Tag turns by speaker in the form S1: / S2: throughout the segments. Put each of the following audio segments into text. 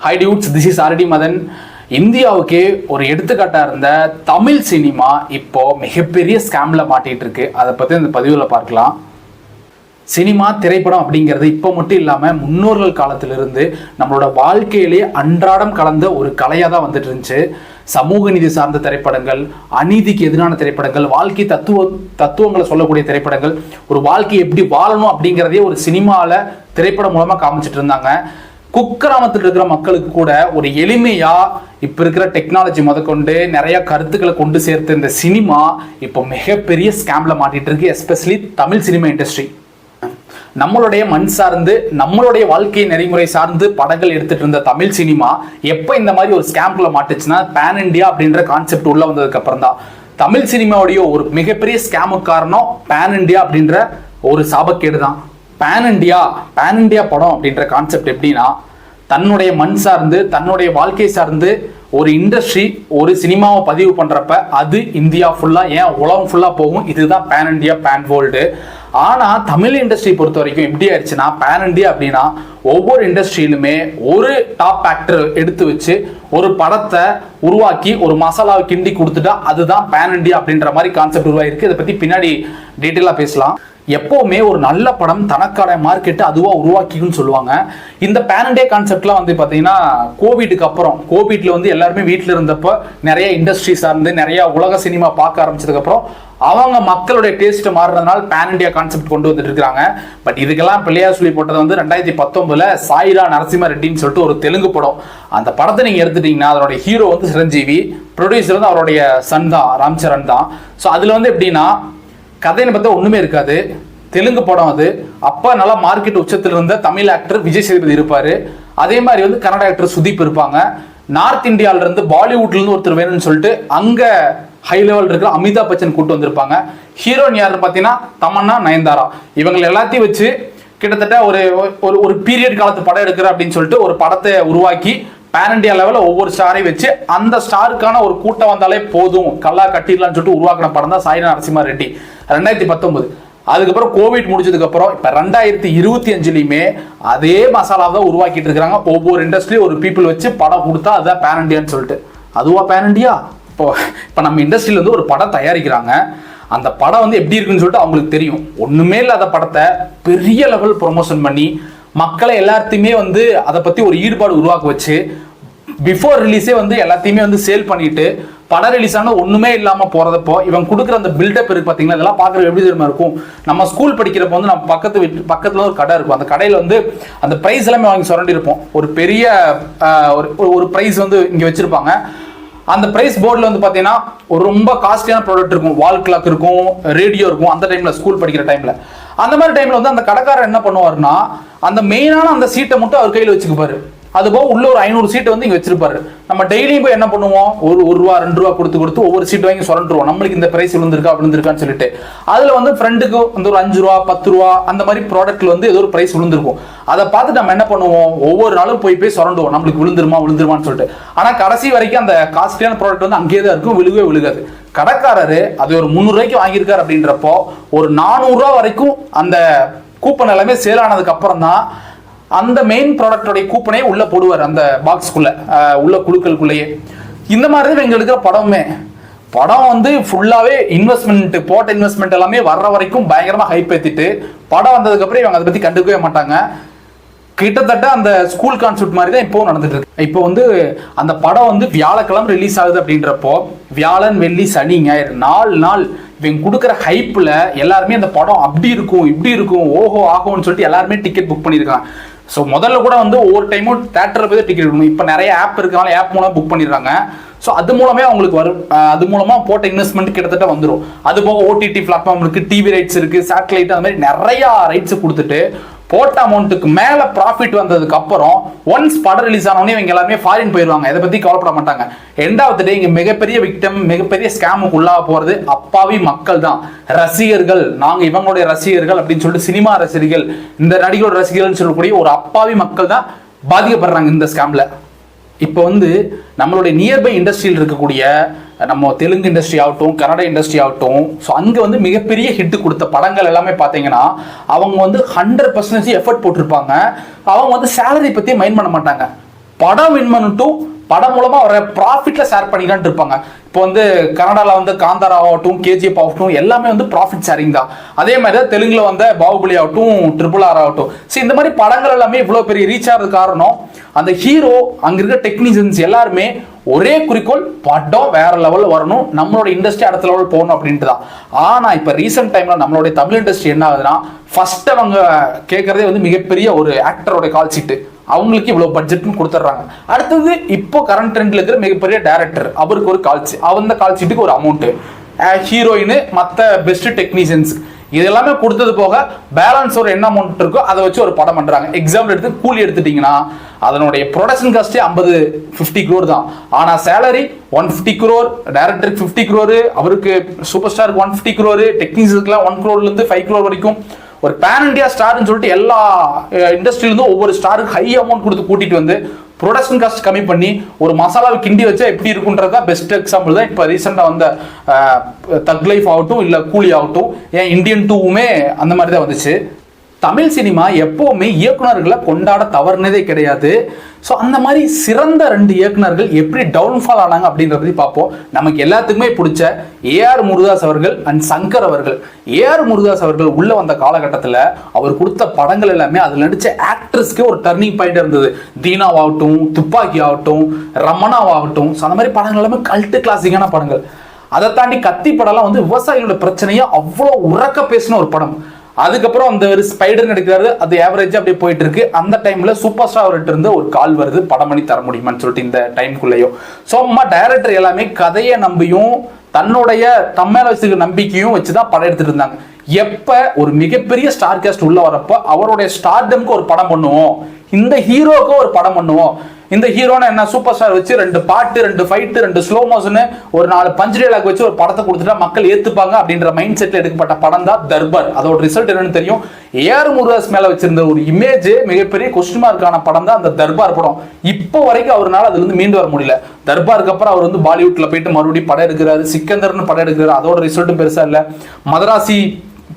S1: Hi dudes this is RD Madan இந்தியாவுக்கே ஒரு எடுத்துக்காட்டாக இருந்த தமிழ் சினிமா இப்போ மிகப்பெரிய ஸ்கேமில் மாட்டிகிட்டு இருக்கு அதை பற்றி இந்த பதிவில் பார்க்கலாம். சினிமா திரைப்படம் அப்படிங்கிறது இப்போ மட்டும் இல்லாமல் முன்னோர்கள் காலத்திலிருந்து நம்மளோட வாழ்க்கையிலே அன்றாடம் கலந்த ஒரு கலையாக தான் வந்துட்டு இருந்துச்சு சமூக நீதி சார்ந்த திரைப்படங்கள் அநீதிக்கு எதிரான திரைப்படங்கள் வாழ்க்கை தத்துவ தத்துவங்களை சொல்லக்கூடிய திரைப்படங்கள் ஒரு வாழ்க்கை எப்படி வாழணும் அப்படிங்கிறதே ஒரு சினிமாவில் திரைப்படம் மூலமாக காமிச்சிட்டு இருந்தாங்க குக்கிராமத்தில் இருக்கிற மக்களுக்கு கூட ஒரு எளிமையா இப்ப இருக்கிற டெக்னாலஜி முதற்கொண்டு நிறைய கருத்துக்களை கொண்டு சேர்த்த இந்த சினிமா இப்போ மிகப்பெரிய ஸ்கேம்ல மாட்டிட்டு இருக்கு எஸ்பெஷலி தமிழ் சினிமா இண்டஸ்ட்ரி நம்மளுடைய மண் சார்ந்து நம்மளுடைய வாழ்க்கை நெறிமுறை சார்ந்து படங்கள் எடுத்துட்டு இருந்த தமிழ் சினிமா எப்போ இந்த மாதிரி ஒரு ஸ்கேம்குள்ள மாட்டுச்சுன்னா பேன் இண்டியா அப்படின்ற கான்செப்ட் உள்ள வந்ததுக்கு அப்புறம் தான். தமிழ் சினிமாவுடைய ஒரு மிகப்பெரிய ஸ்கேமுக்கு காரணம் பேன் இண்டியா அப்படின்ற ஒரு சாபக்கேடு தான். பேன் இண்டியா பேன் இண்டியா படம் அப்படின்ற கான்செப்ட் எப்படின்னா தன்னுடைய மண் சார்ந்து தன்னுடைய வாழ்க்கை சார்ந்து ஒரு இண்டஸ்ட்ரி ஒரு சினிமாவை பதிவு பண்ணுறப்ப அது இந்தியா ஃபுல்லாக ஏன் உலகம் ஃபுல்லாக போகும்? இதுதான் பேன் இண்டியா பேன் வேர்ல்டு ஆனால் தமிழ் இண்டஸ்ட்ரி பொறுத்த வரைக்கும் எப்படி ஆயிடுச்சுன்னா பேன் இண்டியா அப்படின்னா ஒவ்வொரு இண்டஸ்ட்ரியிலுமே ஒரு டாப் ஆக்டர் எடுத்து வச்சு ஒரு படத்தை உருவாக்கி ஒரு மசாலாவை கிண்டி கொடுத்துட்டா அதுதான் பேன் இண்டியா அப்படின்ற மாதிரி கான்செப்ட் உருவாகிருக்கு இதை பற்றி பின்னாடி டீட்டெயிலாக பேசலாம். எப்போவுமே ஒரு நல்ல படம் தனக்கான மார்க்கெட்டை அதுவாக உருவாக்கிக்குன்னு சொல்லுவாங்க. இந்த பேனண்டே கான்செப்ட்லாம் வந்து பார்த்தீங்கன்னா கோவிடுக்கு அப்புறம் கோவிட்ல வந்து எல்லாருமே வீட்டில் இருந்தப்போ நிறைய இண்டஸ்ட்ரி சார்ந்து நிறைய உலக சினிமா பார்க்க ஆரம்பிச்சதுக்கப்புறம் அவங்க மக்களுடைய டேஸ்ட் மாறுறதுனால பேன் இண்டியா கான்செப்ட் கொண்டு வந்துட்டு இருக்காங்க. பட் இதுக்கெல்லாம் பிள்ளையார் சொல்லி போட்டது வந்து ரெண்டாயிரத்தி பத்தொன்பதுல சாயிரா நரசிம்ம ரெட்டின்னு சொல்லிட்டு ஒரு தெலுங்கு படம். அந்த படத்தை நீங்க எடுத்துட்டீங்கன்னா அதனுடைய ஹீரோ வந்து சிரஞ்சீவி ப்ரொடியூசர் வந்து அவருடைய சன் தான் ராம்சரண் தான். ஸோ அதுல வந்து எப்படின்னா கதைன்னு பார்த்தா ஒன்றுமே இருக்காது. தெலுங்கு படம் அது. அப்போ நல்லா மார்க்கெட் உச்சத்தில் இருந்த தமிழ் ஆக்டர் விஜய் சேதுபதி இருப்பார். அதே மாதிரி வந்து கன்னட ஆக்டர் சுதீப் இருப்பாங்க. நார்த் இந்தியாவிலேருந்து பாலிவுட்லேருந்து ஒருத்தர் வேணும்னு சொல்லிட்டு அங்கே ஹை லெவல் இருக்கிற அமிதாப் பச்சன் கூட்டு வந்திருப்பாங்க. ஹீரோயின் யாருன்னு பார்த்தீங்கன்னா தமன்னா நயன்தாரா. இவங்களை எல்லாத்தையும் வச்சு கிட்டத்தட்ட ஒரு ஒரு ஒரு பீரியட் காலத்து படம் எடுக்கிற அப்படின்னு சொல்லிட்டு ஒரு படத்தை உருவாக்கி பேன் இண்டியா லெவலில் ஒவ்வொரு ஸ்டாரையும் வச்சு அந்த ஸ்டாருக்கான ஒரு கூட்டம் வந்தாலே போதும். கல்லா கட்டிடலாம்னு சொல்லிட்டு உருவாக்கின படம் தான் சாய்னா நரசிம்மா ரெட்டி. ரெண்டாயிரத்தி பத்தொன்பது. அதுக்கப்புறம் கோவிட் முடிஞ்சதுக்கப்புறம் இப்போ ரெண்டாயிரத்தி இருபத்தி அஞ்சுலையுமே அதே மசாலா தான் உருவாக்கிட்டு இருக்கிறாங்க. ஒவ்வொரு இண்டஸ்ட்ரியும் ஒரு பீப்புள் வச்சு படம் கொடுத்தா அதுதான் பேன் இண்டியான்னு சொல்லிட்டு. அதுவா பேன் இண்டியா இப்போ இப்போ நம்ம இண்டஸ்ட்ரியில் வந்து ஒரு படம் தயாரிக்கிறாங்க. அந்த படம் வந்து எப்படி இருக்குன்னு சொல்லிட்டு அவங்களுக்கு தெரியும். ஒன்றுமே இல்லாத படத்தை பெரிய லெவல் ப்ரொமோஷன் பண்ணி மக்களை எல்லாத்தையுமே வந்து அதை பற்றி ஒரு ஈடுபாடு உருவாக்க வச்சு பிஃபோர் ரிலீஸே வந்து எல்லாத்தையுமே வந்து சேல் பண்ணிட்டு படம் ரிலீஸ் ஆனால் ஒன்றுமே இல்லாமல் போகிறதப்போ இவன் கொடுக்குற அந்த பில்டப் இருக்கு பார்த்தீங்களா இதெல்லாம் பாக்குறது எப்படி தெரியுமா இருக்கும்? நம்ம ஸ்கூல் படிக்கிறப்போ வந்து நம்ம பக்கத்து வீட்டு பக்கத்தில் ஒரு கடை இருக்கும். அந்த கடையில் வந்து அந்த ப்ரைஸ் எல்லாமே வாங்கி சுரண்டி இருப்போம். ஒரு பெரிய ஒரு ஒரு- ஒரு வந்து இங்கே வச்சுருப்பாங்க. அந்த ப்ரைஸ் போர்டில் வந்து பார்த்தீங்கன்னா ஒரு ரொம்ப காஸ்ட்லியான ப்ராடக்ட் இருக்கும். வால் கிளாக் இருக்கும் ரேடியோ இருக்கும். அந்த டைமில் ஸ்கூல் படிக்கிற டைமில் அந்த மாதிரி டைமில் வந்து அந்த கடைக்காரர் என்ன பண்ணுவாருன்னா அந்த மெயினான அந்த சீட்டை மட்டும் அவர் கையில் வச்சுக்குப்பாரு. அது போக உள்ள ஒரு ஐநூறு சீட்டு வந்து இங்க வச்சிருப்பாரு. நம்ம டெய்லியும் போய் என்ன பண்ணுவோம்? ஒரு ஒரு ரூபா ரெண்டு ரூபா கொடுத்து கொடுத்து ஒவ்வொரு சீட் வாங்கி சொல்லிட்டுருவோம் நம்மளுக்கு இந்த பிரைஸ் விழுந்திருக்கா விழுந்திருக்கான்னு சொல்லிட்டு. அதுல வந்து ஃப்ரெண்டுக்கு வந்து ஒரு அஞ்சு ரூபா பத்து ரூபா அந்த மாதிரி ப்ராடக்ட்ல வந்து ஏதோ ஒரு பிரைஸ் விழுந்திருக்கும். அதை பார்த்து நம்ம என்ன பண்ணுவோம்? ஒவ்வொரு நாளும் போய் போய் சுரண்டுவோம். நம்மளுக்கு விழுந்துருமா விழுந்துருமான்னு சொல்லிட்டு. ஆனா கடைசி வரைக்கும் அந்த காஸ்ட்லியான ப்ராடக்ட் வந்து அங்கேயே தான் இருக்கும். விழுகவே விழுகாது. கடைக்காரரு அது ஒரு முந்நூறுரூவாய்க்கு வாங்கியிருக்காரு அப்படின்றப்போ ஒரு நானூறுரூவா வரைக்கும் அந்த கூப்பன் எல்லாமே சேல் ஆனதுக்கு அப்புறம் தான் அந்த மெயின் ப்ராடக்டோடைய கூப்பனே உள்ள போடுவார் அந்த பாக்ஸ்க்குள்ள உள்ள குழுக்களுக்குள்ளேயே இந்த மாதிரி தான் இவங்க எடுக்கிற படமுமே. படம் வந்து ஃபுல்லாவே இன்வெஸ்ட்மெண்ட் போட்ட இன்வெஸ்ட்மெண்ட் எல்லாமே வர்ற வரைக்கும் பயங்கரமா ஹைப் ஏற்றிட்டு படம் வந்ததுக்கு அப்புறம் இவங்க அதை பத்தி கண்டுக்கவே மாட்டாங்க. கிட்டத்தட்ட அந்த ஸ்கூல் கான்செப்ட் மாதிரி தான் இப்போ நடந்துட்டு இருக்கு. இப்போ வந்து அந்த படம் வந்து வியாழக்கிழமை ரிலீஸ் ஆகுது அப்படின்றப்போ வியாழன் வெள்ளி சனி ஞாயிறு நாலு நாள் இவங்க கொடுக்குற ஹைப்பில் எல்லாருமே அந்த படம் அப்படி இருக்கும் இப்படி இருக்கும் ஓஹோ ஆகும்னு சொல்லிட்டு எல்லாருமே டிக்கெட் புக் பண்ணியிருக்காங்க ஸோ முதல்ல கூட வந்து ஒவ்வொரு டைமும் தேட்டரில் போய் டிக்கெட் எடுக்கணும். இப்போ நிறைய ஆப் இருக்கனால ஆப் மூலம் புக் பண்ணிடுறாங்க. ஸோ அது மூலமே அவங்களுக்கு வரும். அது மூலமாக போட்ட இன்வெஸ்ட்மெண்ட் கிட்டத்தட்ட வந்துடும் அது போக ஓடிடி பிளாட்ஃபார்ம் இருக்குது டிவி ரைட்ஸ் இருக்குது சேட்டலைட் அந்த மாதிரி நிறையா ரைட்ஸ் கொடுத்துட்டு போட்ட அமௌண்ட்டுக்கு மேல ப்ராஃபிட் வந்ததுக்கு அப்புறம் ஒன்ஸ் படம் ரிலீஸ் ஆனவொடனே இவங்க எல்லாருமே ஃபாரின் போயிருவாங்க. இதை பத்தி கவலைப்பட மாட்டாங்க. ரெண்டாவது டே இங்க மிகப்பெரிய விக்டம் மிகப்பெரிய ஸ்கேமுக்கு உள்ளாக போறது அப்பாவி மக்கள் தான். ரசிகர்கள் நாங்க இவங்களுடைய ரசிகர்கள் அப்படின்னு சொல்லிட்டு சினிமா ரசிகர்கள் இந்த நடிகரோட ரசிகர்கள் சொல்லக்கூடிய ஒரு அப்பாவி மக்கள் தான் பாதிக்கப்படுறாங்க இந்த ஸ்கேம்ல இப்போ வந்து நம்மளுடைய நியர்பை இண்டஸ்ட்ரியில் இருக்கக்கூடிய நம்ம தெலுங்கு இண்டஸ்ட்ரி ஆகட்டும் கன்னட இண்டஸ்ட்ரி ஆகட்டும் ஸோ அங்கே வந்து மிகப்பெரிய ஹிட் கொடுத்த படங்கள் எல்லாமே பார்த்தீங்கன்னா அவங்க வந்து ஹண்ட்ரட் பர்சன்டேஜ் எஃபர்ட் போட்டிருப்பாங்க. அவங்க வந்து சேலரி பற்றி மைண்ட் பண்ண மாட்டாங்க. படம் வின் பண்ணிட்டும் படம் மூலமா வர ப்ராஃபிட்ல ஷேர் பண்ணிக்கலான் இருப்பாங்க. இப்போ வந்து கனடாவில் வந்து காந்தாரா ஆகட்டும் கேஜிஎஃப் ஆகட்டும் எல்லாமே வந்து ப்ராஃபிட் ஷேரிங் தான். அதே மாதிரி தான் தெலுங்குல வந்த பாகுபலி ஆகட்டும் ட்ரிபிள் ஆர் ஆகட்டும். சரி இந்த மாதிரி படங்கள் எல்லாமே இவ்வளோ பெரிய ரீச் ஆகிறது காரணம் அந்த ஹீரோ அங்கே இருக்க டெக்னீஷியன்ஸ் எல்லாருமே ஒரே குறிக்கோள் படம் வேற லெவலில் வரணும். நம்மளோட இண்டஸ்ட்ரி அடுத்த லெவல் போகணும் அப்படின்ட்டு தான் ஆனால் இப்போ ரீசெண்ட் டைம்ல நம்மளுடைய தமிழ் இண்டஸ்ட்ரி என்ன ஆகுதுன்னா ஃபர்ஸ்ட் அவங்க கேட்கறதே வந்து மிகப்பெரிய ஒரு ஆக்டரோட கால் சீட்டு அவங்களுக்கு இவ்வளோ பட்ஜெட்னு கொடுத்துட்றாங்க. அடுத்தது இப்போ கரண்ட் ட்ரெண்ட்ல இருக்கிற மிகப்பெரிய டேரக்டர் அவருக்கு ஒரு கால் அந்த கால் சீட்டுக்கு ஒரு அமௌண்ட்டு ஹீரோயின் மற்ற பெஸ்ட் டெக்னீஷியன்ஸுக்கு இது எல்லாமே கொடுத்தது போக பேலன்ஸ் ஒரு என்ன அமௌண்ட் இருக்கோ அதை வச்சு ஒரு படம் பண்றாங்க. எக்ஸாம்பிள் எடுத்து கூலி எடுத்துட்டீங்கன்னா அதனுடைய ப்ரொடக்ஷன் காஸ்டே ஐம்பது ஃபிஃப்டி க்ரோர் தான். ஆனால் சேலரி ஒன் ஃபிஃப்டி க்ரோர் டேரக்டருக்கு ஃபிஃப்டி க்ரோரு அவருக்கு சூப்பர் ஸ்டாருக்கு ஒன் ஃபிஃப்டி க்ரோரு டெக்னீஷியன்ஸ்க்குலாம் ஒன் க்ரோர்லேருந்து ஃபைவ் குரோர் வரைக்கும். ஒரு பேன் இண்டியா ஸ்டார்னு சொல்லிட்டு எல்லா இண்டஸ்ட்ரியிலேருந்தும் ஒவ்வொரு ஸ்டாருக்கு ஹை அமௌண்ட் கொடுத்து கூட்டிட்டு வந்து ப்ரொடக்ஷன் காஸ்ட் கம்மி பண்ணி ஒரு மசாலாவை கிண்டி வச்சா எப்படி இருக்குன்றது தான் பெஸ்ட் எக்ஸாம்பிள் தான். இப்போ ரீசெண்டாக வந்த தக் லைஃப் ஆகட்டும் இல்லை கூலி ஆகட்டும் ஏன் இந்தியன் டூவுமே அந்த மாதிரி தான் வந்துச்சு. தமிழ் சினிமா எப்போவுமே இயக்குனர்களை கொண்டாட தவறுனதே கிடையாது. ஸோ அந்த மாதிரி சிறந்த ரெண்டு இயக்குனர்கள் எப்படி டவுன்ஃபால் ஆனாங்க அப்படின்றத பற்றி பார்ப்போம். நமக்கு எல்லாத்துக்குமே பிடிச்ச ஏஆர் முருதாஸ் அவர்கள் அண்ட் சங்கர் அவர்கள். ஏஆர் முருதாஸ் அவர்கள் உள்ள வந்த காலகட்டத்தில் அவர் கொடுத்த படங்கள் எல்லாமே அதில் நடித்த ஆக்ட்ரஸ்க்கே ஒரு டர்னிங் பாயிண்ட் இருந்தது. தீனாவாகட்டும் துப்பாக்கி ஆகட்டும் ரமணாவாகட்டும். ஸோ அந்த மாதிரி படங்கள் எல்லாமே கல்ட்டு கிளாசிக்கான படங்கள். அதை தாண்டி கத்தி படம்லாம் வந்து விவசாயிகளோட பிரச்சனையை அவ்வளோ உறக்க பேசின ஒரு படம். அதுக்கப்புறம் அந்த ஒரு ஸ்பைடர் நடிக்கிறாரு அது ஆவரேஜா அப்படியே போயிட்டு இருக்கு அந்த டைம்ல சூப்பர் ஸ்டார் அவர்கிட்ட இருந்து ஒரு கால் வருது. படம் பண்ணி தர முடியுமான்னு சொல்லிட்டு இந்த டைம்குள்ளேயோ ஸோ அம்மா டைரக்டர் எல்லாமே கதையை நம்பியும் தன்னுடைய தம்மேல வச்சுக்க நம்பிக்கையும் வச்சுதான் படம் எடுத்துட்டு இருந்தாங்க. எப்ப ஒரு மிகப்பெரிய ஸ்டார் கேஸ்ட் உள்ள வரப்ப அவருடைய ஸ்டார்டம்க்கு ஒரு படம் பண்ணுவோம். இந்த ஹீரோக்கு ஒரு படம் பண்ணுவோம். இந்த ஹீரோனா என்ன சூப்பர் ஸ்டார் வச்சு ரெண்டு பாட்டு ரெண்டு ஃபைட்டு ரெண்டு ஸ்லோ மோஷனு ஒரு நாலு பஞ்சு டைலாக் வச்சு ஒரு படத்தை கொடுத்துட்டா மக்கள் ஏத்துப்பாங்க அப்படின்ற மைண்ட் செட்ல எடுக்கப்பட்ட படம் தான் தர்பார். அதோட ரிசல்ட் என்னன்னு தெரியும். ஏஆர் முருகாஸ் மேல வச்சிருந்த ஒரு இமேஜ் மிகப்பெரிய கொஸ்டின் மார்க்கான படம் தான் அந்த தர்பார் படம். இப்போ வரைக்கும் அவரால் அதுல இருந்து மீண்டு வர முடியல. தர்பாருக்கு அப்புறம் அவர் வந்து பாலிவுட்ல போயிட்டு மறுபடியும் படம் எடுக்கிறாரு சிக்கந்தர்னு படம் எடுக்கிறாரு. அதோட ரிசல்ட்டும் பெருசா இல்ல. மதராசி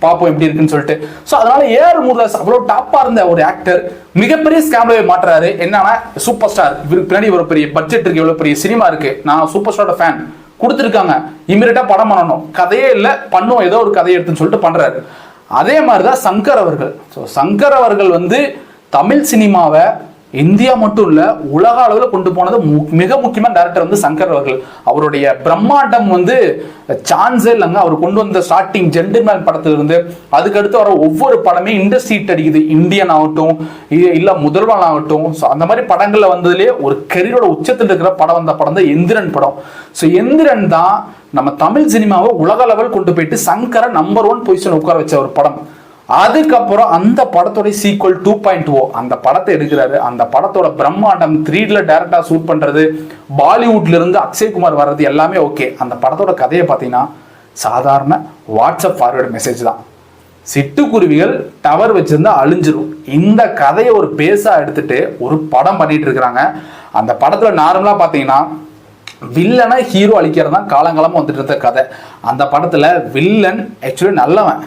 S1: பார்ப்போம் எப்படி இருக்குன்னு சொல்லிட்டு. ஸோ அதனால ஏஆர் முருதாஸ் அவ்வளோ டாப்பாக இருந்த ஒரு ஆக்டர் மிகப்பெரிய ஸ்கேம்லவே மாற்றுறாரு என்னன்னா சூப்பர் ஸ்டார் இவருக்கு பின்னாடி இவ்வளோ பெரிய பட்ஜெட் இருக்கு இவ்வளோ பெரிய சினிமா இருக்கு. நான் சூப்பர் ஸ்டாரோட ஃபேன் கொடுத்துருக்காங்க. இமீடியட்டாக படம் பண்ணணும். கதையே இல்லை பண்ணுவோம். ஏதோ ஒரு கதையை எடுத்துன்னு சொல்லிட்டு பண்ணுறாரு அதே மாதிரி தான் சங்கர் அவர்கள். ஸோ சங்கர் அவர்கள் வந்து தமிழ் சினிமாவை இந்தியா மட்டும் இல்ல உலக அளவில் கொண்டு போனது மு- மிக முக்கியமான டேரக்டர் வந்து சங்கர் அவர்கள். அவருடைய பிரம்மாண்டம் வந்து சான்ஸே இல்லைங்க. அவர் கொண்டு வந்த ஸ்டார்டிங் ஜென்டில்மேன் படத்திலிருந்து. அதுக்கடுத்து வர ஒவ்வொரு படமே இண்டஸ்ட்ரி அடிக்குது. இந்தியன் ஆகட்டும் இல்ல முதல்வன் ஆகட்டும். ஸோ அந்த மாதிரி படங்கள்ல வந்ததுலேயே ஒரு கெரியரோட உச்சத்தில் இருக்கிற படம் வந்த படம் தான் எந்திரன் படம். ஸோ எந்திரன் தான் நம்ம தமிழ் சினிமாவை உலக லெவல் கொண்டு போயிட்டு சங்கரை நம்பர் ஒன் பொசிஷன் உட்கார வச்ச ஒரு படம். அதுக்கப்புறம் அந்த படத்தோட சீக்வல் டூ பாயிண்ட் ஓ அந்த படத்தை எடுக்கிறாரு. அந்த படத்தோட பிரம்மாண்டம் த்ரீட்ல டேரக்டா ஷூட் பண்றது பாலிவுட்ல இருந்து அக்ஷய்குமார் வர்றது எல்லாமே ஓகே அந்த படத்தோட கதையை பார்த்தீங்கன்னா சாதாரண வாட்ஸ்அப் ஃபார்வேர்டு மெசேஜ் தான். சிட்டுக்குருவிகள் டவர் வச்சிருந்தா அழிஞ்சிரும். இந்த கதையை ஒரு பேஸா எடுத்துட்டு ஒரு படம் பண்ணிட்டு இருக்கிறாங்க அந்த படத்துல நார்மலா பாத்தீங்கன்னா வில்லனை ஹீரோ அழிக்கிறது தான் காலங்காலமாக வந்துட்டு இருந்த கதை. அந்த படத்தில் வில்லன் ஆக்சுவலி நல்லவன்.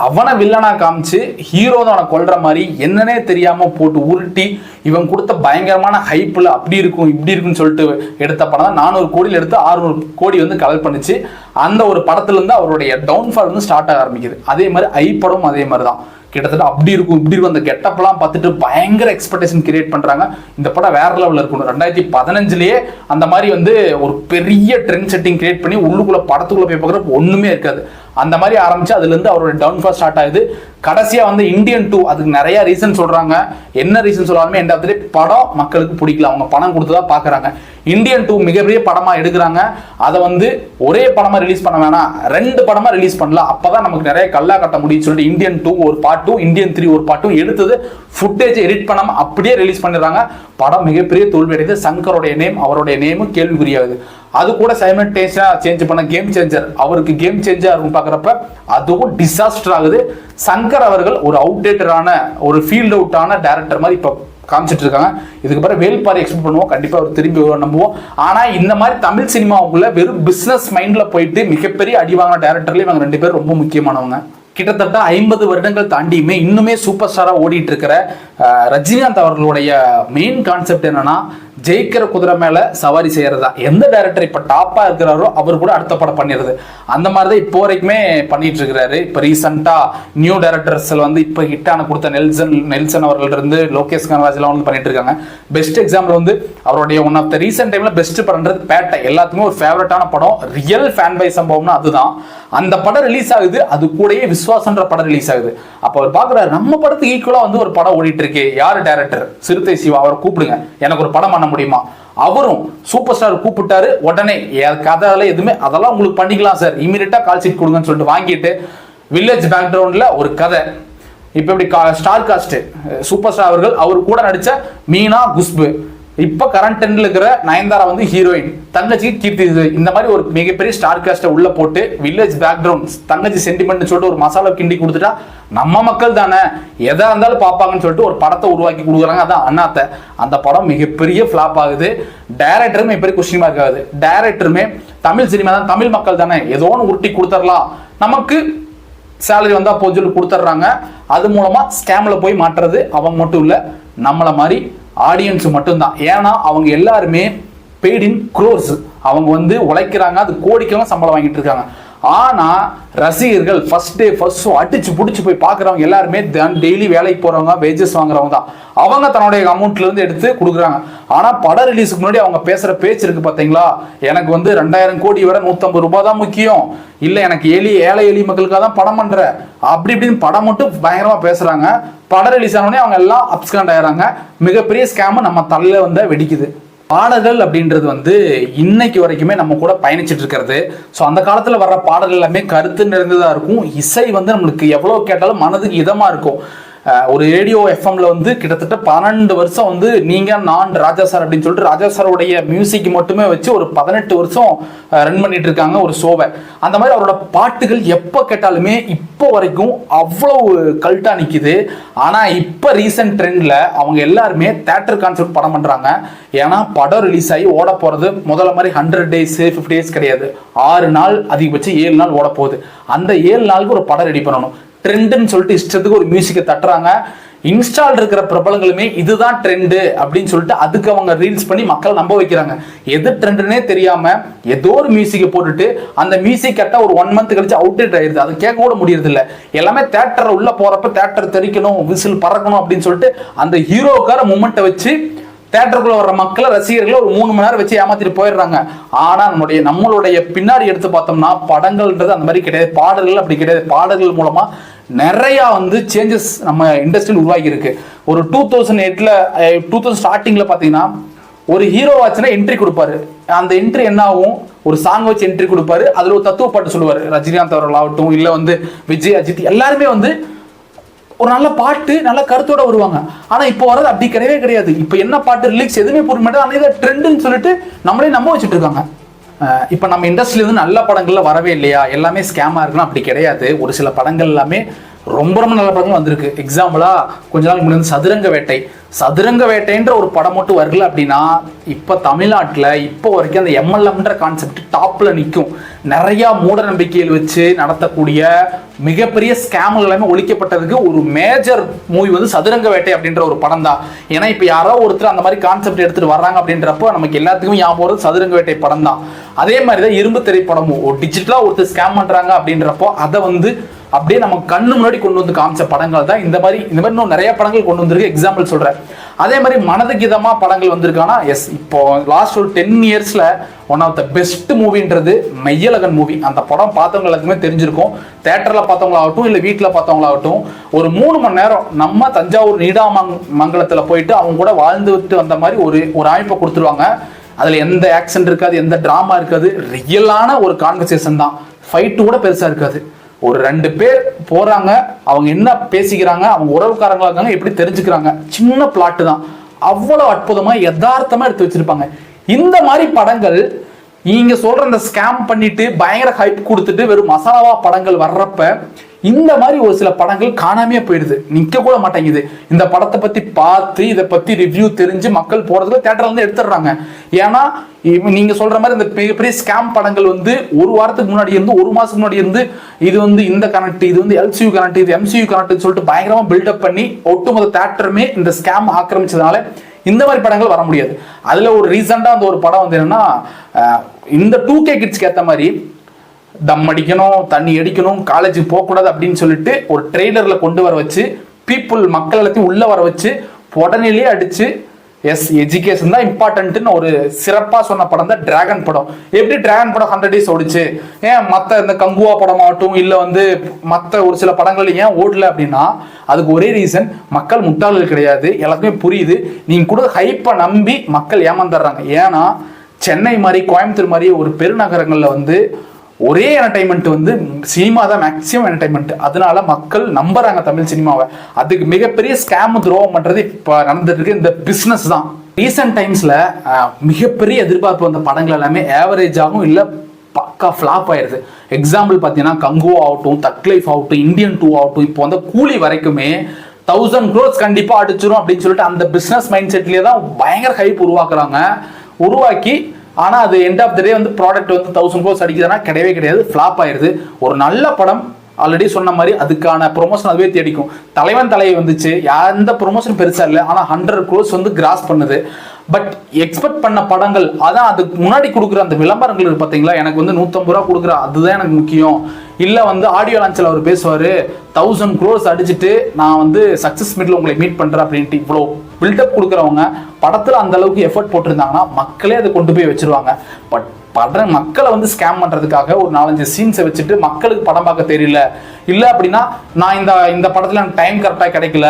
S1: அவனை வில்லனா காமிச்சு ஹீரோ தான் அவனை கொல்ற மாதிரி என்னன்னே தெரியாம போட்டு உருட்டி இவன் கொடுத்த பயங்கரமான ஹைப்பில் அப்படி இருக்கும் இப்படி இருக்குன்னு சொல்லிட்டு எடுத்த படம் தான். நானூறு கோடியில் எடுத்து ஆறுநூறு கோடி வந்து கலெக்ட் பண்ணுச்சு. அந்த ஒரு படத்துலேருந்து அவருடைய டவுன்ஃபால் வந்து ஸ்டார்ட் ஆக ஆரம்பிக்குது. அதே மாதிரி ஐ படம் அதே மாதிரி தான். கிட்டத்தட்ட அப்படி இருக்கும் இப்படி இருக்கும். அந்த கெட்டப்லாம் பார்த்துட்டு பயங்கர எக்ஸ்பெக்டேஷன் கிரியேட் பண்ணுறாங்க இந்த படம் வேற லெவலில் இருக்கணும். ரெண்டாயிரத்தி பதினஞ்சுலேயே அந்த மாதிரி வந்து ஒரு பெரிய ட்ரெண்ட் செட்டிங் கிரியேட் பண்ணி உள்ளுக்குள்ள படத்துக்குள்ளே போய் பார்க்குறப்ப ஒன்றுமே இருக்காது. அந்த மாதிரி ஆரம்பிச்சு அதுலேருந்து அவரோட டவுன்ஃபால் ஸ்டார்ட் ஆகுது. கடைசியாக வந்து இந்தியன் டூ அதுக்கு நிறைய ரீசன் சொல்கிறாங்க என்ன ரீசன் சொல்லாலுமே எண்ட் ஆஃப் படம் மக்களுக்கு பிடிக்கல. அவங்க பணம் கொடுத்து தான் பாக்குறாங்க. இந்தியன் டூ மிகப்பெரிய படமாக எடுக்கிறாங்க. அதை வந்து ஒரே படமாக ரிலீஸ் பண்ண வேணாம். ரெண்டு படமாக ரிலீஸ் பண்ணலாம். அப்பதான் நமக்கு நிறைய கல்லா கட்ட முடியும்னு சொல்லிட்டு இந்தியன் டூ ஒரு பார்ட் டூ இந்தியன் த்ரீ ஒரு பார்ட் டூ எடுத்தது. ஃபுட்டேஜ் எடிட் பண்ணாமல் அப்படியே ரிலீஸ் பண்ணிடுறாங்க. படம் மிகப்பெரிய தோல்வி அடையுது சங்கருடைய நேம் அவருடைய நேமும் கேள்விக்குரியாகுது அது கூட சைமல்டேஷனா சேஞ்ச் பண்ண கேம் சேஞ்சர் அவருக்கு கேம் சேஞ்சா இருக்கும் பார்க்குறப்ப அதுவும் டிசாஸ்டர் ஆகுது. சங்கர் அவர்கள் ஒரு அவுடேட்டரான ஒரு ஃபீல்ட் அவுட்டான டேரக்டர் மாதிரி இப்போ காமிச்சிட்டு இருக்காங்க. இதுக்கு பிறகு வேல்பாரி எக்ஸ்பெக்ட் பண்ணுவோம். கண்டிப்பா அவர் திரும்பி நம்புவோம். ஆனா இந்த மாதிரி தமிழ் சினிமாவுக்குள்ள வெறும் பிசினஸ் மைண்ட்ல போயிட்டு மிகப்பெரிய அடி வாங்கின டேரக்டர்ல இவங்க ரெண்டு பேரும் ரொம்ப முக்கியமானவங்க. கிட்டத்தட்ட ஐம்பது வருடங்கள் தாண்டியுமே இன்னுமே சூப்பர் ஸ்டாராக ஓடிட்டு இருக்கிற ரஜினிகாந்த் அவர்களுடைய மெயின் கான்செப்ட் என்னன்னா ஜெயிக்கிற குதிரை மேல சவாரி செய்யறதா? எந்த டைரக்டர் இப்ப டாப்பா இருக்கிறாரோ அவர் கூட அடுத்த படம் பண்ணிடுது அந்த மாதிரி தான் இப்போ வரைக்குமே பண்ணிட்டு இருக்கிறாரு. இப்ப ரீசெண்டா நியூ டைரக்டர்ஸ்ல வந்து இப்ப ஹிட்டான கொடுத்த நெல்சன் நெல்சன் அவர்கள் இருந்து லோகேஷ் கனராஜ் எல்லாம் வந்து பண்ணிட்டு இருக்காங்க. பெஸ்ட் எக்ஸாம்பிள் வந்து அவருடைய ஒன் ஆஃப் த ரீசெண்ட் டைம்ல பெஸ்ட் படம்ன்றது பேட்டை எல்லாத்துக்குமே ஒரு ஃபேவரட்டான படம். ரியல் ஃபேன் பை சம்பவம்னா அதுதான். அந்த படம் ரிலீஸ் ஆகுது அது கூடயே விஸ்வாசன்ற படம் ரிலீஸ் ஆகுது. அப்போ அவர் பார்க்குறாரு நம்ம படத்துக்கு ஈக்குவலாக வந்து ஒரு படம் ஓடிட்டு இருக்கு யார் டேரக்டர் சிறுத்தை சிவா அவரை கூப்பிடுங்க. எனக்கு ஒரு படம் பண்ண முடியுமா? அவரும் சூப்பர் ஸ்டார் கூப்பிட்டாரு உடனே கதையில எதுவுமே அதெல்லாம் உங்களுக்கு பண்ணிக்கலாம் சார் இமீடியட்டாக கால் ஷீட் கொடுங்கன்னு சொல்லிட்டு வாங்கிட்டு வில்லேஜ் பேக்ரவுண்டில் ஒரு கதை. இப்போ இப்படி ஸ்டார் காஸ்ட் சூப்பர் ஸ்டார் அவர்கள் அவர் கூட நடித்த மீனா குஷ்பு இப்போ கரண்ட் ட்ரெண்ட்ல இருக்கிற நயன்தாரா வந்து ஹீரோயின் தங்கச்சி கீர்த்தி இந்த மாதிரி ஒரு மிகப்பெரிய ஸ்டார் காஸ்ட்டை உள்ள போட்டு வில்லேஜ் பேக்ரவுண்ட் தங்கச்சி சென்டிமெண்ட் சொல்லிட்டு ஒரு மசாலா கிண்டி கொடுத்துட்டா நம்ம மக்கள் தானே. எதா இருந்தாலும் பார்ப்பாங்கன்னு சொல்லிட்டு ஒரு படத்தை உருவாக்கி கொடுக்குறாங்க. அதான் அண்ணாத்த. அந்த படம் மிகப்பெரிய ஃபிளாப் ஆகுது. டேரக்டரும் மிகப்பெரிய கொஸ்டின் மார்க் ஆகுது. டேரக்டருமே தமிழ் சினிமா தான். தமிழ் மக்கள் தானே. ஏதோ ஒன்று உருட்டி கொடுத்துடலாம் நமக்கு சேலரி வந்தால் போய் சொல்லி கொடுத்துட்றாங்க அது மூலமா ஸ்கேம்ல போய் மாட்டுறது அவங்க மட்டும் இல்லை. நம்மளை மாதிரி ஆடியன்ஸ் மட்டும்தான். ஏன்னா அவங்க எல்லாருமே பெய்டின் இன் க்ரோர்ஸ் அவங்க வந்து உழைக்கிறாங்க அது கோடிக்கெல்லாம் சம்பளம் வாங்கிட்டு இருக்காங்க. ஆனா ரசிகர்கள் ஃபர்ஸ்ட் டே ஃபர்ஸ்ட் ஷோ அடிச்சு பிடிச்சி போய் பார்க்குறவங்க எல்லாருமே டெய்லி வேலைக்கு போறவங்க வேஜஸ் வாங்குறவங்க தான். அவங்க தன்னுடைய அமௌண்ட்ல இருந்து எடுத்து கொடுக்குறாங்க. ஆனா படம் ரிலீஸுக்கு முன்னாடி அவங்க பேசுற பேச்சு இருக்கு பாத்தீங்களா? எனக்கு வந்து ரெண்டாயிரம் கோடி வர நூத்தம்பது ரூபாய் தான் முக்கியம். இல்ல எனக்கு எலி ஏழை எலி மக்களுக்காக தான் படம் பண்ற. அப்படி இப்படின்னு படம் மட்டும் பயங்கரமா பேசுறாங்க. படம் ரிலீஸ் ஆனோடனே அவங்க எல்லாம் அப்ஸ்காண்ட் ஆயிடுறாங்க. மிகப்பெரிய ஸ்கேம் நம்ம தலையில வந்து வெடிக்குது. பாடல்கள் அப்படின்றது வந்து இன்னைக்கு வரைக்குமே நம்ம கூட பயணிச்சுட்டு இருக்கிறது. ஸோ அந்த காலத்தில் வர்ற பாடல்கள் எல்லாமே கருத்து நிறைந்ததாக இருக்கும். இசை வந்து நம்மளுக்கு எவ்வளோ கேட்டாலும் மனதுக்கு இதமாக இருக்கும். ஒரு ரேடியோ எஃப்எம்ல வந்து கிட்டத்தட்ட பன்னெண்டு வருஷம் வந்து நீங்க நான் ராஜா சார் அப்படின்னு சொல்லிட்டு ராஜா சாரோடைய மியூசிக் மட்டுமே வச்சு ஒரு பதினெட்டு வருஷம் ரன் பண்ணிட்டு இருக்காங்க ஒரு ஷோவை அந்த மாதிரி அவரோட பாட்டுகள் எப்போ கேட்டாலுமே இப்போ வரைக்கும் அவ்வளவு கல்ட்டா நிக்குது. ஆனா இப்போ ரீசெண்ட் ட்ரெண்ட்ல அவங்க எல்லாருமே தேட்டர் கான்செப்ட் படம் பண்றாங்க. ஏன்னா படம் ரிலீஸ் ஆகி ஓட போறது முதல்ல மாதிரி ஹண்ட்ரட் டேஸ் ஃபிஃப்டி டேஸ் கிடையாது. ஆறு நாள் அதிகபட்சம் ஏழு நாள் ஓட போகுது. அந்த ஏழு நாளுக்கு ஒரு படம் ரெடி பண்ணணும். ட்ரெண்டுன்னு சொல்லிட்டு இஷ்டத்துக்கு ஒரு மியூசிக்கை தட்டுறாங்க. இன்ஸ்டால் இருக்கிற பிரபலங்களுமே இதுதான் ட்ரெண்டு அப்படின்னு சொல்லிட்டு அதுக்கு அவங்க ரீல்ஸ் பண்ணி மக்களை நம்ப வைக்கிறாங்க. எது ட்ரெண்டுனே தெரியாம ஏதோ ஒரு மியூசிக்கை போட்டுட்டு அந்த மியூசிக் கேட்டால் ஒரு ஒன் மந்த் கழிச்சு அவுடேட் ஆயிருது அதை கேட்க கூட முடியறது இல்ல எல்லாமே தேட்டர் உள்ள போறப்ப தேட்டர் தெரிக்கணும் விசில் பறக்கணும் அப்படின்னு சொல்லிட்டு அந்த ஹீரோக்கார மூமெண்ட்டை வச்சு தேட்டருக்குள்ள வர்ற மக்களை ரசிகர்களை ஒரு மூணு மணி நேரம் வச்சு ஏமாத்திட்டு போயிடுறாங்க. ஆனா நம்முடைய நம்மளுடைய பின்னாடி எடுத்து பார்த்தோம்னா படங்கள்ன்றது அந்த மாதிரி கிடையாது. பாடல்கள் அப்படி கிடையாது. பாடல்கள் மூலமா நிறையா வந்து சேஞ்சஸ் நம்ம இண்டஸ்ட்ரியில் உருவாகி இருக்கு ஒரு டூ தௌசண்ட் எயிட்டில் டூ தௌசண்ட் ஸ்டார்டிங்கில் பார்த்தீங்கன்னா ஒரு ஹீரோ வாட்ச்னா என்ட்ரி கொடுப்பாரு. அந்த என்ட்ரி என்ன ஆகும் ஒரு சாங் வச்சு என்ட்ரி கொடுப்பாரு. அதில் ஒரு தத்துவ பாட்டு சொல்லுவார். ரஜினிகாந்த் அவர்கள் ஆகட்டும் இல்லை வந்து விஜய் அஜித் எல்லாருமே வந்து ஒரு நல்ல பாட்டு நல்ல கருத்தோட வருவாங்க. ஆனா இப்போ வர்றது அப்படி கிடையவே கிடையாது. இப்போ என்ன பாட்டு ரிலீக்ஸ் எதுவுமே பொறுமையாக ஆனால் இதை ட்ரெண்டுன்னு சொல்லிட்டு நம்மளே நம்ப வச்சுட்டு இருக்காங்க. இப்போ நம்ம இண்டஸ்ட்ரியிலேருந்து நல்ல படங்கள்லாம் வரவே இல்லையா? எல்லாமே ஸ்கேமாக இருக்குன்னா அப்படி கிடையாது. ஒரு சில படங்கள் எல்லாமே ரொம்ப ரொம்ப நல்ல படங்கள் வந்திருக்கு. எக்ஸாம்பிளாக கொஞ்ச நாள் முன்னாடி சதுரங்க வேட்டை. சதுரங்க வேட்டைன்ற ஒரு படம் மட்டும் வரல அப்படின்னா இப்போ தமிழ்நாட்டில் இப்போ வரைக்கும் அந்த எம்எல்எம்ன்ற கான்செப்ட் டாப்பில் நிற்கும் நிறையா மூட நம்பிக்கையில் வச்சு நடத்தக்கூடிய மிகப்பெரிய ஸ்கேம்கள் எல்லாமே ஒழிக்கப்பட்டதுக்கு ஒரு மேஜர் மூவி வந்து சதுரங்க வேட்டை அப்படின்ற ஒரு படம் தான். ஏன்னா இப்போ யாரோ ஒருத்தர் அந்த மாதிரி கான்செப்ட் எடுத்துகிட்டு வர்றாங்க அப்படின்றப்போ நமக்கு எல்லாத்துக்குமே ஞாபகம் சதுரங்க வேட்டை படம் தான். அதே மாதிரி தான் இரும்பு திரைப்படமும். ஒரு டிஜிட்டலாக ஒருத்தர் ஸ்கேம் பண்ணுறாங்க அப்படின்றப்போ அதை வந்து அப்படியே நம்ம கண்ணு முன்னாடி கொண்டு வந்து காமிச்ச படங்கள் தான். இந்த மாதிரி இந்த மாதிரி இன்னும் நிறைய படங்கள் கொண்டு வந்திருக்கு. எக்ஸாம்பிள் சொல்கிறேன் அதே மாதிரி மனதுக்கு இதமா படங்கள் வந்திருக்கானா எஸ் இப்போ லாஸ்ட் ஒரு டென் இயர்ஸில் ஒன் ஆஃப் த பெஸ்ட் மூவின்றது மெய்யழகன் மூவி அந்த படம் பார்த்தவங்க எல்லாத்துக்குமே தெரிஞ்சிருக்கும். தேட்டரில் பார்த்தவங்களாகட்டும் இல்லை வீட்டில் பார்த்தவங்களாகட்டும் ஒரு மூணு மணி நேரம் நம்ம தஞ்சாவூர் நீடாமங் மங்கலத்தில் போயிட்டு அவங்க கூட வாழ்ந்துட்டு வந்த மாதிரி ஒரு ஒரு அமைப்பை கொடுத்துருவாங்க. அதில் எந்த ஆக்சன்ட் இருக்காது எந்த ட்ராமா இருக்காது. ரியலான ஒரு கான்வர்சேஷன் தான். ஃபைட்டு கூட பெருசாக இருக்காது. ஒரு ரெண்டு பேர் போகிறாங்க அவங்க என்ன பேசிக்கிறாங்க அவங்க உறவுக்காரங்களாக இருக்காங்க எப்படி தெரிஞ்சுக்கிறாங்க சின்ன பிளாட்டு தான். அவ்வளோ அற்புதமாக யதார்த்தமாக எடுத்து வச்சிருப்பாங்க. இந்த மாதிரி படங்கள் நீங்கள் சொல்கிற அந்த ஸ்கேம் பண்ணிட்டு பயங்கர ஹைப் கொடுத்துட்டு வெறும் மசாலாவா படங்கள் வர்றப்ப இந்த மாதிரி ஒரு சில படங்கள் காணாமையே போயிடுது. நிக்க கூட மாட்டேங்குது. இந்த படத்தை பத்தி பார்த்து இதை பத்தி ரிவ்யூ தெரிஞ்சு மக்கள் போறதுக்கு தேட்டர்ல இருந்து எடுத்துடுறாங்க. ஏன்னா நீங்கள் நீங்க சொல்ற மாதிரி இந்த பெரிய ஸ்கேம் படங்கள் வந்து ஒரு வாரத்துக்கு முன்னாடி இருந்து ஒரு மாசத்துக்கு முன்னாடி இருந்து இது வந்து இந்த கனெக்ட் இது வந்து எல்சியூ கனெக்ட் இது எம்சியூ கனெக்ட் சொல்லிட்டு பயங்கரமா பில்டப் பண்ணி ஒட்டுமொத்த தேட்டருமே இந்த ஸ்கேம் ஆக்கிரமிச்சதுனால இந்த மாதிரி படங்கள் வர முடியாது. அதுல ஒரு ரீசெண்டாக அந்த ஒரு படம் வந்து என்னன்னா இந்த டூ கே கிட்ஸ்க்கு ஏற்ற மாதிரி தம் அடிக்கணும் தண்ணி அடிக்கணும் காலேஜுக்கு போகக்கூடாது அப்படின்னு சொல்லிட்டு ஒரு ட்ரெய்லரில் கொண்டு வர வச்சு பீப்புள் மக்கள் எல்லாத்தையும் உள்ளே வர வச்சு உடனேலேயே அடித்து எஸ் எஜுகேஷன் தான் இம்பார்ட்டன்ட்னு ஒரு சிறப்பாக சொன்ன படம் தான் டிராகன் படம். எப்படி டிராகன் படம் ஹண்ட்ரட் டேஸ் ஓடிச்சு? ஏன் மற்ற இந்த கங்குவா படமாகட்டும் இல்லை வந்து மற்ற ஒரு சில படங்கள் ஏன் ஓடல அப்படின்னா அதுக்கு ஒரே ரீசன் மக்கள் முட்டாள்கள் கிடையாது. எல்லாத்துக்குமே புரியுது. நீங்கள் கூட ஹைப்பை நம்பி மக்கள் ஏமாந்துடுறாங்க. ஏன்னா சென்னை மாதிரி கோயம்புத்தூர் மாதிரி ஒரு பெருநகரங்களில் வந்து ஒரே என்டர்டைன்மெண்ட் வந்து சினிமா தான் மேக்ஸிமம் என்டர்டைன்மெண்ட் அதனால மக்கள் நம்புறாங்க தமிழ் சினிமாவை அதுக்கு மிகப்பெரிய ஸ்கேம் துரோகம் பண்றது இப்போ நடந்துட்டு இருக்கு இந்த பிஸ்னஸ் தான். ரீசெண்ட் டைம்ஸ்ல மிகப்பெரிய எதிர்பார்ப்பு வந்த படங்கள் எல்லாமே ஆவரேஜ் ஆகும் இல்ல பக்கா ஃப்ளாப் ஆயிருது. எக்ஸாம்பிள் பார்த்தீங்கன்னா கங்கோ ஆகட்டும் தக் லைஃப் ஆகட்டும் இந்தியன் டூ ஆகட்டும் இப்போ வந்து கூலி வரைக்குமே தௌசண்ட் க்ரோஸ் கண்டிப்பாக அடிச்சிரும் அப்படின்னு சொல்லிட்டு அந்த பிஸ்னஸ் மைண்ட் செட்லேயே தான் பயங்கர ஹைப் உருவாக்குறாங்க. உருவாக்கி ஆனால் அது எண்ட் ஆஃப் த டே வந்து ப்ராடக்ட் வந்து தௌசண்ட் க்ரோஸ் அடிக்குதுன்னா கிடையவே கிடையாது. ஃப்ளாப் ஆயிடுது ஒரு நல்ல படம் ஆல்ரெடி சொன்ன மாதிரி அதுக்கான ப்ரொமோஷன் அதுவே தேடிக்கும். தலைவன் தலையை வந்துச்சு. எந்த ப்ரொமோஷன் பெருசாக இல்லை. ஆனால் ஹண்ட்ரட் க்ரோஸ் வந்து கிராஸ் பண்ணுது. பட் எக்ஸ்பெக்ட் பண்ண படங்கள் அதான் அதுக்கு முன்னாடி கொடுக்குற அந்த விளம்பரங்கள் இருக்கு எனக்கு வந்து நூற்றம்பது ரூபா கொடுக்குற அதுதான் எனக்கு முக்கியம். இல்லை வந்து ஆடியோ லான்ச்சில் அவர் பேசுவார் தௌசண்ட் க்ரோஸ் அடிச்சுட்டு நான் வந்து சக்ஸஸ் மீட்டில் உங்களை மீட் பண்ணுறேன் அப்படின்ட்டு இவ்வளோ. பில்டப் கொடுக்குறவங்க படத்தில் அந்த அளவுக்கு எஃபர்ட் போட்டிருந்தாங்கன்னா மக்களே அதை கொண்டு போய் வச்சிருவாங்க. பட் படம் மக்களை வந்து ஸ்கேம் பண்ணுறதுக்காக ஒரு நாலஞ்சு சீன்ஸை வச்சுட்டு மக்களுக்கு படம் பார்க்க தெரியல. இல்லை அப்படின்னா நான் இந்த இந்த படத்தில் எனக்கு டைம் கரெக்டாக கிடைக்கல.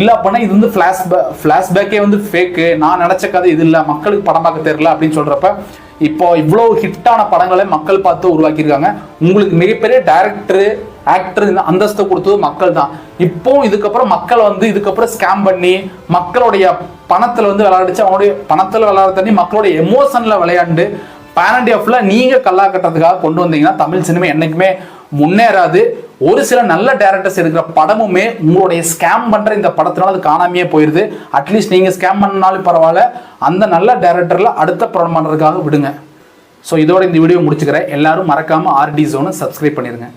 S1: இல்லை அப்படின்னா இது வந்து ஃபிளாஷ் ஃப்ளாஷ்பேக்கே வந்து ஃபேக்கு நான் நினச்ச கதை இது இல்லை மக்களுக்கு படம் பார்க்க தெரியல அப்படின்னு சொல்கிறப்ப இப்போ இவ்வளோ ஹிட்டான படங்களை மக்கள் பார்த்து உருவாக்கியிருக்காங்க. உங்களுக்கு மிகப்பெரிய டைரக்டர் ஆக்டர் இந்த அந்தஸ்தை கொடுத்தது மக்கள் தான். இப்போ இதுக்கப்புறம் மக்கள் வந்து இதுக்கப்புறம் ஸ்கேம் பண்ணி மக்களுடைய பணத்தில் வந்து விளையாடிச்சு. அவனுடைய பணத்தில் விளையாட தண்ணி மக்களுடைய எமோஷனில் விளையாண்டு பேரண்டி ஆஃப்ல நீங்கள் கல்லா கட்டுறதுக்காக கொண்டு வந்தீங்கன்னா தமிழ் சினிமா என்றைக்குமே முன்னேறாது. ஒரு சில நல்ல டேரக்டர்ஸ் இருக்கிற படமுமே உங்களுடைய ஸ்கேம் பண்ணுற இந்த படத்தினால அது காணாமையே போயிடுது அட்லீஸ்ட் நீங்கள் ஸ்கேம் பண்ணாலும் பரவாயில்ல. அந்த நல்ல டேரக்டரில் அடுத்த படம் பண்ணுறதுக்காக விடுங்க. ஸோ இதோட இந்த வீடியோ முடிச்சுக்கிறேன். எல்லாரும் மறக்காமல் ஆர்டி ஜோனை சப்ஸ்கிரைப் பண்ணிடுங்க